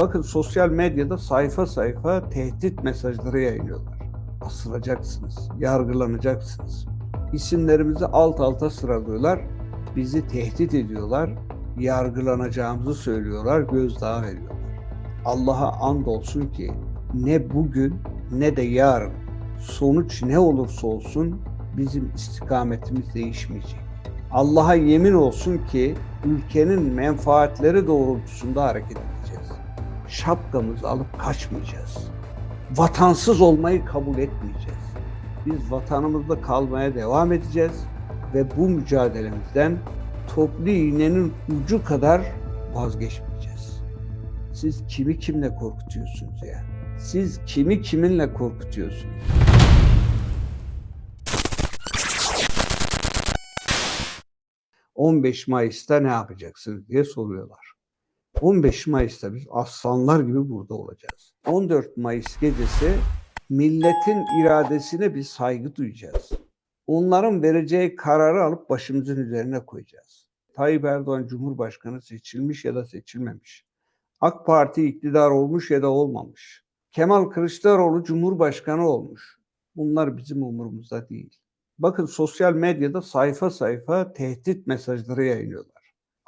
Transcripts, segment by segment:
Bakın sosyal medyada sayfa sayfa tehdit mesajları yayınlıyorlar. Asılacaksınız, yargılanacaksınız. İsimlerimizi alt alta sıralıyorlar. Bizi tehdit ediyorlar. Yargılanacağımızı söylüyorlar, gözdağı veriyorlar. Allah'a and olsun ki ne bugün ne de yarın sonuç ne olursa olsun bizim istikametimiz değişmeyecek. Allah'a yemin olsun ki ülkenin menfaatleri doğrultusunda hareket edeceğiz. Şapkamızı alıp kaçmayacağız. Vatansız olmayı kabul etmeyeceğiz. Biz vatanımızda kalmaya devam edeceğiz ve bu mücadelemizden toplu iğnenin ucu kadar vazgeçmeyeceğiz. Siz kimi kimle korkutuyorsunuz ya? Siz kimi kiminle korkutuyorsunuz? ...15 Mayıs'ta ne yapacaksınız diye soruyorlar. 15 Mayıs'ta biz aslanlar gibi burada olacağız. 14 Mayıs gecesi milletin iradesine bir saygı duyacağız. Onların vereceği kararı alıp başımızın üzerine koyacağız. Tayyip Erdoğan Cumhurbaşkanı seçilmiş ya da seçilmemiş. AK Parti iktidar olmuş ya da olmamış. Kemal Kılıçdaroğlu Cumhurbaşkanı olmuş. Bunlar bizim umurumuzda değil. Bakın sosyal medyada sayfa sayfa tehdit mesajları yayınlıyorlar.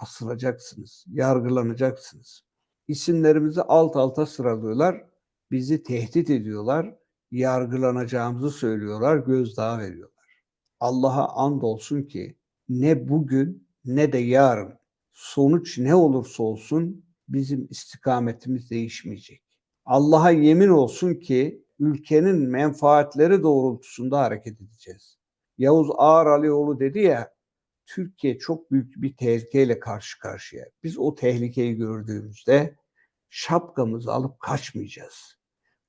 Asılacaksınız, yargılanacaksınız. İsimlerimizi alt alta sıralıyorlar. Bizi tehdit ediyorlar. Yargılanacağımızı söylüyorlar, gözdağı veriyorlar. Allah'a and olsun ki ne bugün ne de yarın sonuç ne olursa olsun bizim istikametimiz değişmeyecek. Allah'a yemin olsun ki ülkenin menfaatleri doğrultusunda hareket edeceğiz. Yavuz Ağar Alioğlu dedi ya, Türkiye çok büyük bir tehlikeyle karşı karşıya. Biz o tehlikeyi gördüğümüzde şapkamızı alıp kaçmayacağız.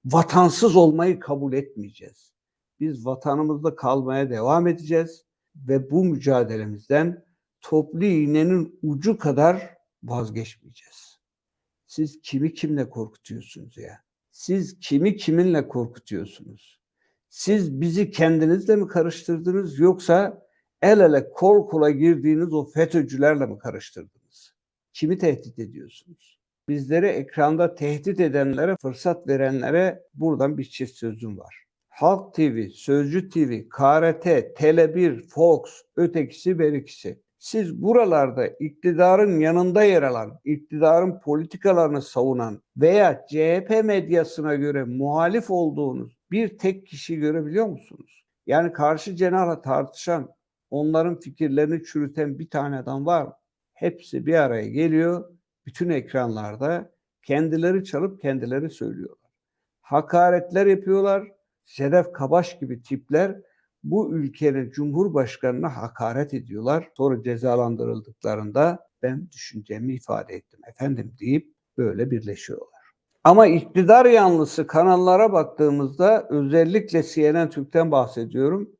Vatansız olmayı kabul etmeyeceğiz. Biz vatanımızda kalmaya devam edeceğiz ve bu mücadelemizden toplu iğnenin ucu kadar vazgeçmeyeceğiz. Siz kimi kimle korkutuyorsunuz ya? Siz kimi kiminle korkutuyorsunuz? Siz bizi kendinizle mi karıştırdınız yoksa el ele kol kola girdiğiniz o FETÖ'cülerle mi karıştırdınız? Kimi tehdit ediyorsunuz? Bizleri ekranda tehdit edenlere, fırsat verenlere buradan bir çift sözüm var. Halk TV, Sözcü TV, KRT, Tele1, Fox, ötekisi berikisi. Siz buralarda iktidarın yanında yer alan, iktidarın politikalarını savunan veya CHP medyasına göre muhalif olduğunuz bir tek kişi görebiliyor musunuz? Yani karşı cenahla tartışan, onların fikirlerini çürüten bir tane adam var? Hepsi bir araya geliyor, bütün ekranlarda kendileri çalıp kendileri söylüyorlar. Hakaretler yapıyorlar, Sedef Kabaş gibi tipler bu ülkenin cumhurbaşkanına hakaret ediyorlar. Sonra cezalandırıldıklarında ben düşüncemi ifade ettim efendim deyip böyle birleşiyorlar. Ama iktidar yanlısı kanallara baktığımızda özellikle CNN Türk'ten bahsediyorum.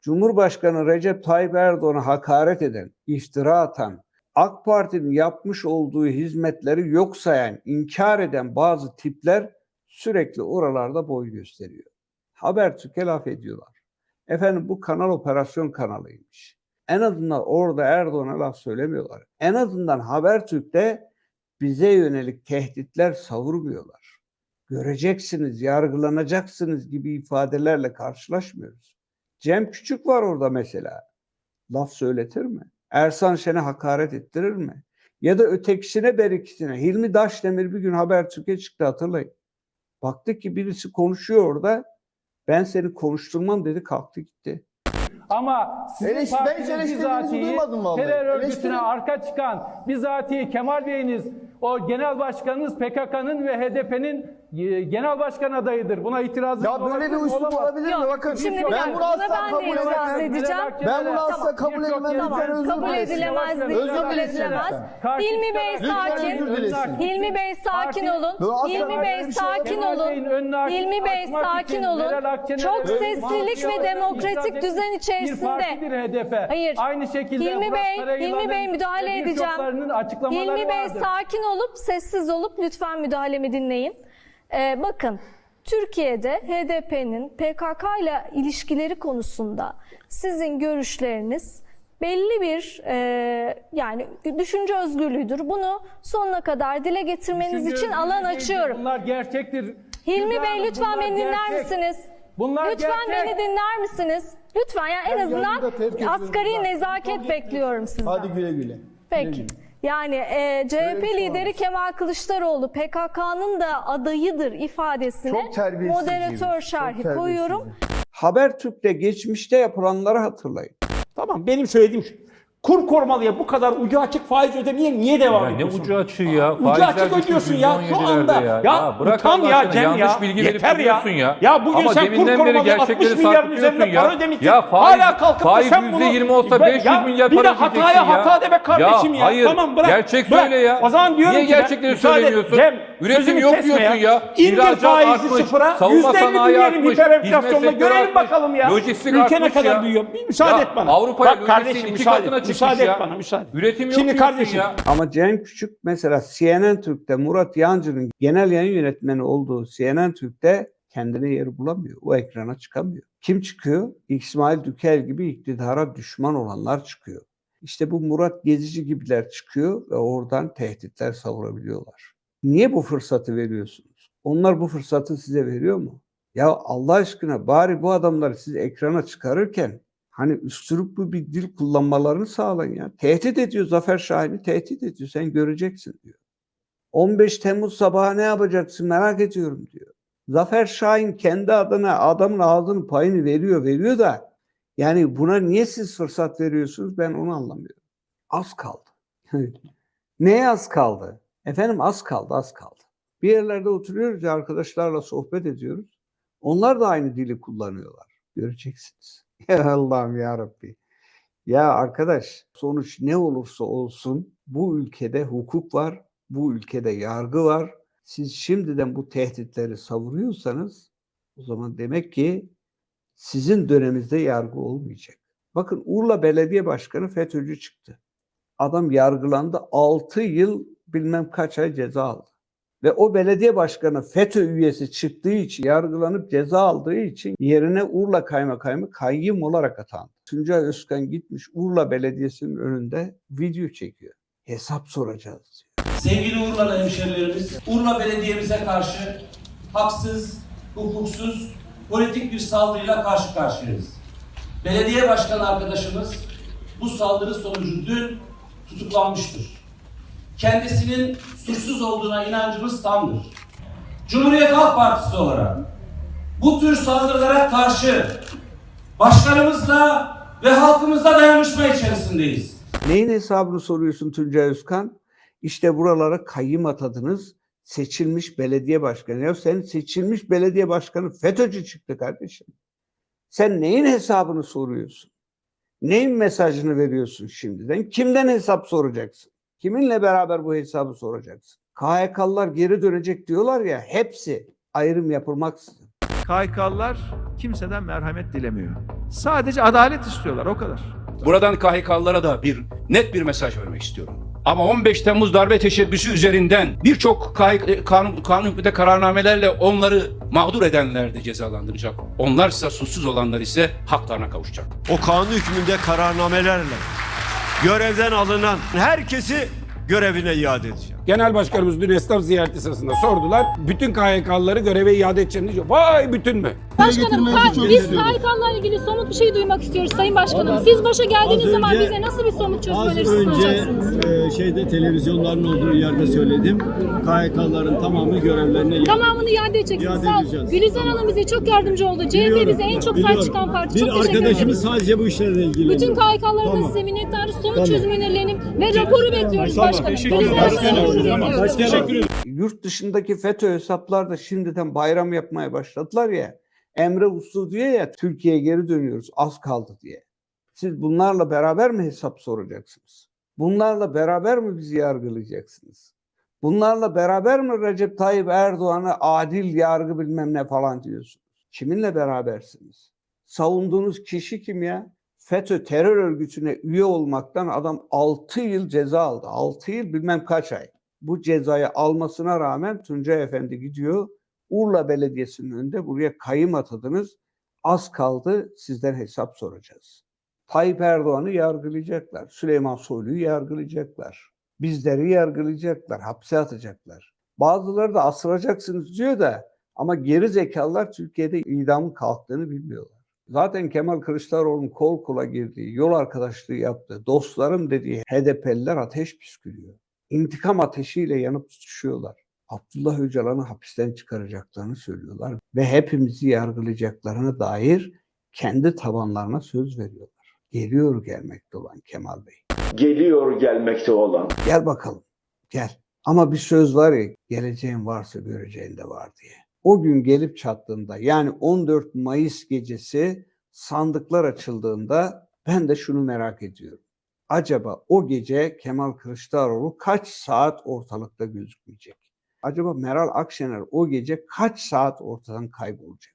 Cumhurbaşkanı Recep Tayyip Erdoğan'a hakaret eden, iftira atan, AK Parti'nin yapmış olduğu hizmetleri yok sayan, inkar eden bazı tipler sürekli oralarda boy gösteriyor. Habertürk'e laf ediyorlar. Efendim bu kanal operasyon kanalıymış. En azından orada Erdoğan'a laf söylemiyorlar. En azından Habertürk'te bize yönelik tehditler savurmuyorlar. Göreceksiniz, yargılanacaksınız gibi ifadelerle karşılaşmıyoruz. Cem Küçük var orada mesela. Laf söyletir mi? Ersan Şen'e hakaret ettirir mi? Ya da ötekisine berikisine. Hilmi Daşdemir bir gün Habertürk'e çıktı hatırlayın. Baktı ki birisi konuşuyor orada. Ben seni konuşturmam dedi kalktı gitti. Ama sizin Eleş- partiniz bizatihi terör örgütüne Eleştirin. arka çıkan bizatihi Kemal Bey'iniz o genel başkanınız PKK'nın ve HDP'nin genel başkan adayıdır. Buna itirazınız Ya böyle bir üslup olabilir mi? Yok, Bakın şimdi bir ben dakika, bunu buna asla ben de kabul itiraz edemem. edeceğim. Ben bunu asla Tamam, kabul edemem. Lütfen özür Kabul dilesin. edilemez Özür dilesin. kabul edilemez. Hilmi Bey sakin. Lütfen özür dilesin. Hilmi Bey sakin Parti- olun. Asla Hilmi böyle Bey bir şey sakin olamaz. Kemal Bey'in önünü olun. aç- Hilmi Bey açmak sakin olun. Meral Akşener'e Çok öz- sessizlik ve demokratik düzen içerisinde. Bir partidir HDP. Hayır. Aynı şekilde Hilmi Murat Bey, Karayılan'ın Hilmi Bey müdahale ve edeceğim. birçoklarının açıklamaları Hilmi Bey vardır. sakin olup sessiz olup lütfen müdahalemi dinleyin. Ee, bakın Türkiye'de HDP'nin PKK ile ilişkileri konusunda sizin görüşleriniz belli bir e, yani düşünce özgürlüğüdür. Bunu sonuna kadar dile getirmeniz Düşünce için alan açıyorum. Bunlar gerçektir. Hilmi Bey Hanım, lütfen beni dinler gerçek. misiniz? Bunlar Lütfen gerçek. beni dinler misiniz? Lütfen ya en Ben azından asgari nezaket bekliyorum sizden. Hadi güle güle. Peki. Güle güle. Yani e, CHP şey lideri. Kemal Kılıçdaroğlu PKK'nın da adayıdır ifadesine Çok terbiyesiz moderatör çok şerhi terbiyesiz. koyuyorum. Habertürk'te geçmişte yapılanları hatırlayın. Tamam benim söylediğim şu. Kur korumalıya bu kadar ucu açık faiz ödemeye niye devam Ya ne ediyorsun? ucu açığı ya? Ucu Faizler açık düşmüş ödüyorsun ya şu 117'lerde anda. Ya, Ya, bırak utan Allah ya aşkına, Cem yanlış ya. bilgi verip Yeter ya. duruyorsun ya. Ya bugün Ama sen kur deminden beri korumalıya 60 gerçekleri saptıyorsun üzerinde ya. para ödemişsin. Ya faiz- Hala kalkıp da faiz sen bunu... %20 olsa Ben- 500 milyar bir para de ödeyeceksin hataya ya. hata de be kardeşim ya. hayır, Tamam bırak. gerçek bırak. söyle ya. O zaman diyorum Niye ki ben- gerçekleri müsaade- söylemiyorsun? Cem, Üretim yok kesme diyorsun ya. İndir İhracat faizi artmış, sıfıra. savunma %50 sanayi büyüyelim artmış, hiperenflasyonla. hizmet Görelim bakalım ya. lojistik Ülke ne artmış kadar ya. büyüyor. Bir müsaade Ya et bana. Avrupa'ya Bak kardeşim iki müsaade katına et. çıkmış Müsaade ya. et bana müsaade. Üretim yok Şimdi diyorsun kardeşim ya. Ama Cem Küçük mesela CNN Türk'te Murat Yancı'nın genel yayın yönetmeni olduğu CNN Türk'te kendine yer bulamıyor. O ekrana çıkamıyor. Kim çıkıyor? İsmail Dükel gibi iktidara düşman olanlar çıkıyor. İşte bu Murat Gezici gibiler çıkıyor ve oradan tehditler savurabiliyorlar. Niye bu fırsatı veriyorsunuz? Onlar bu fırsatı size veriyor mu? Ya Allah aşkına bari bu adamları siz ekrana çıkarırken hani üstüruplu bir dil kullanmalarını sağlayın ya. Tehdit ediyor Zafer Şahin'i tehdit ediyor. Sen göreceksin diyor. 15 Temmuz sabahı ne yapacaksın merak ediyorum diyor. Zafer Şahin kendi adına adamın ağzının payını veriyor veriyor da yani buna niye siz fırsat veriyorsunuz ben onu anlamıyorum. Az kaldı. Neye az kaldı? Efendim az kaldı az kaldı. Bir yerlerde oturuyoruz ya arkadaşlarla sohbet ediyoruz. Onlar da aynı dili kullanıyorlar. Göreceksiniz. Ya Allah'ım ya Rabbi. Ya arkadaş sonuç ne olursa olsun bu ülkede hukuk var, bu ülkede yargı var. Siz şimdiden bu tehditleri savuruyorsanız o zaman demek ki sizin döneminizde yargı olmayacak. Bakın Urla Belediye Başkanı FETÖ'cü çıktı. Adam yargılandı 6 yıl bilmem kaç ay ceza aldı. Ve o belediye başkanı FETÖ üyesi çıktığı için, yargılanıp ceza aldığı için yerine Urla Kaymakamı kayyım olarak atandı. Tuncay Özkan gitmiş Urla Belediyesi'nin önünde video çekiyor. Hesap soracağız diyor. Sevgili Urla'lı hemşerilerimiz, Urla Belediye'mize karşı haksız, hukuksuz, politik bir saldırıyla karşı karşıyayız. Belediye başkanı arkadaşımız bu saldırı sonucu dün tutuklanmıştır. Kendisinin suçsuz olduğuna inancımız tamdır. Cumhuriyet Halk Partisi olarak bu tür saldırılara karşı başkanımızla ve halkımızla dayanışma içerisindeyiz. Neyin hesabını soruyorsun Tuncay Özkan? İşte buralara kayyım atadınız. Seçilmiş belediye başkanı. Ya sen seçilmiş belediye başkanı FETÖ'cü çıktı kardeşim. Sen neyin hesabını soruyorsun? Neyin mesajını veriyorsun şimdiden? Kimden hesap soracaksın? Kiminle beraber bu hesabı soracaksın? KHK'lılar geri dönecek diyorlar ya hepsi ayrım yapılmaksızın. KHK'lılar kimseden merhamet dilemiyor. Sadece adalet istiyorlar o kadar. Buradan KHK'lılara da bir net bir mesaj vermek istiyorum. Ama 15 Temmuz darbe teşebbüsü üzerinden birçok kanun, kanun hükmünde kararnamelerle onları mağdur edenler de cezalandıracak. Onlarsa suçsuz olanlar ise haklarına kavuşacak. o kanun hükmünde kararnamelerle görevden alınan herkesi görevine iade edeceğim. Genel başkanımız dün esnaf ziyareti sırasında sordular. Bütün KHK'lıları göreve iade edeceğini diyor. Vay bütün mü? Başkanım K- çok biz. KHK'larla ilgili somut bir şey duymak istiyoruz Sayın Başkanım. Siz başa geldiğiniz Az zaman önce- bize nasıl bir somut çözüm Az önerisi önce sunacaksınız? e, şeyde televizyonların olduğu yerde söyledim. KHK'ların tamamı görevlerine iade Tamamını iade edeceksiniz. İade Sağ olun. edeceğiz. Gülizar Hanım bize çok yardımcı oldu. CHP Biliyorum, bize en çok biliyorum. sahip çıkan parti. Bir çok teşekkür arkadaşımız ederim. sadece bu işlerle ilgili. Bütün KHK'lardan Tamam. size minnettarız. Somut Tamam. çözüm önerilerini ve raporu bekliyoruz başkanım. Gülizar Hanım'a bekliyoruz. Teşekkür ederim. Yurt dışındaki FETÖ hesaplar da şimdiden bayram yapmaya başladılar ya. Emre Uslu diyor ya Türkiye'ye geri dönüyoruz az kaldı diye. Siz bunlarla beraber mi hesap soracaksınız? Bunlarla beraber mi bizi yargılayacaksınız? Bunlarla beraber mi Recep Tayyip Erdoğan'a adil yargı bilmem ne falan diyorsunuz? Kiminle berabersiniz? Savunduğunuz kişi kim ya? FETÖ terör örgütüne üye olmaktan adam 6 yıl ceza aldı. 6 yıl bilmem kaç ay bu cezayı almasına rağmen Tuncay Efendi gidiyor. Urla Belediyesi'nin önünde buraya kayım atadınız. Az kaldı sizden hesap soracağız. Tayyip Erdoğan'ı yargılayacaklar. Süleyman Soylu'yu yargılayacaklar. Bizleri yargılayacaklar, hapse atacaklar. Bazıları da asılacaksınız diyor da ama geri zekalılar Türkiye'de idamın kalktığını bilmiyorlar. Zaten Kemal Kılıçdaroğlu'nun kol kola girdiği, yol arkadaşlığı yaptığı, dostlarım dediği HDP'liler ateş püskürüyor. İntikam ateşiyle yanıp tutuşuyorlar. Abdullah Öcalan'ı hapisten çıkaracaklarını söylüyorlar ve hepimizi yargılayacaklarına dair kendi tabanlarına söz veriyorlar. Geliyor gelmekte olan Kemal Bey. geliyor gelmekte olan Gel bakalım. Gel. Ama bir söz var ya geleceğin varsa göreceğin de var diye. O gün gelip çattığında yani 14 Mayıs gecesi sandıklar açıldığında ben de şunu merak ediyorum. Acaba o gece Kemal Kılıçdaroğlu kaç saat ortalıkta gözükmeyecek? Acaba Meral Akşener o gece kaç saat ortadan kaybolacak?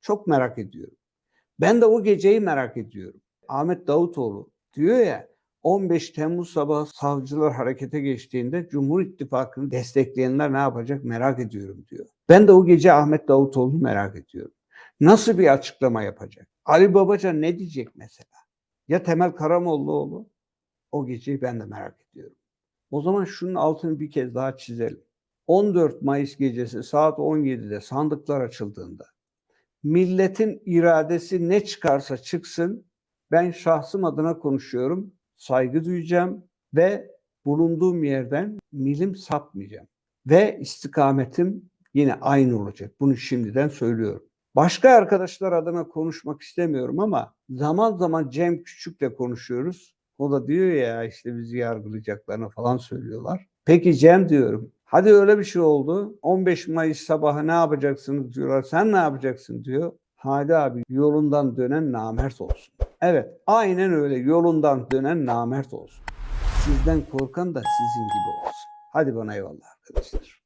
Çok merak ediyorum. Ben de o geceyi merak ediyorum. Ahmet Davutoğlu diyor ya 15 Temmuz sabahı savcılar harekete geçtiğinde Cumhur İttifakı'nı destekleyenler ne yapacak merak ediyorum diyor. Ben de o gece Ahmet Davutoğlu'nu merak ediyorum. Nasıl bir açıklama yapacak? Ali Babacan ne diyecek mesela? Ya Temel Karamollaoğlu? O geceyi ben de merak ediyorum. O zaman şunun altını bir kez daha çizelim. 14 Mayıs gecesi saat 17'de sandıklar açıldığında milletin iradesi ne çıkarsa çıksın ben şahsım adına konuşuyorum. Saygı duyacağım ve bulunduğum yerden milim sapmayacağım. Ve istikametim yine aynı olacak. Bunu şimdiden söylüyorum. Başka arkadaşlar adına konuşmak istemiyorum ama zaman zaman Cem Küçük'le konuşuyoruz. O da diyor ya işte bizi yargılayacaklarını falan söylüyorlar. Peki Cem diyorum. Hadi öyle bir şey oldu. 15 Mayıs sabahı ne yapacaksınız diyorlar. Sen ne yapacaksın diyor. Hadi abi yolundan dönen namert olsun. Evet aynen öyle yolundan dönen namert olsun. Sizden korkan da sizin gibi olsun. Hadi bana eyvallah arkadaşlar.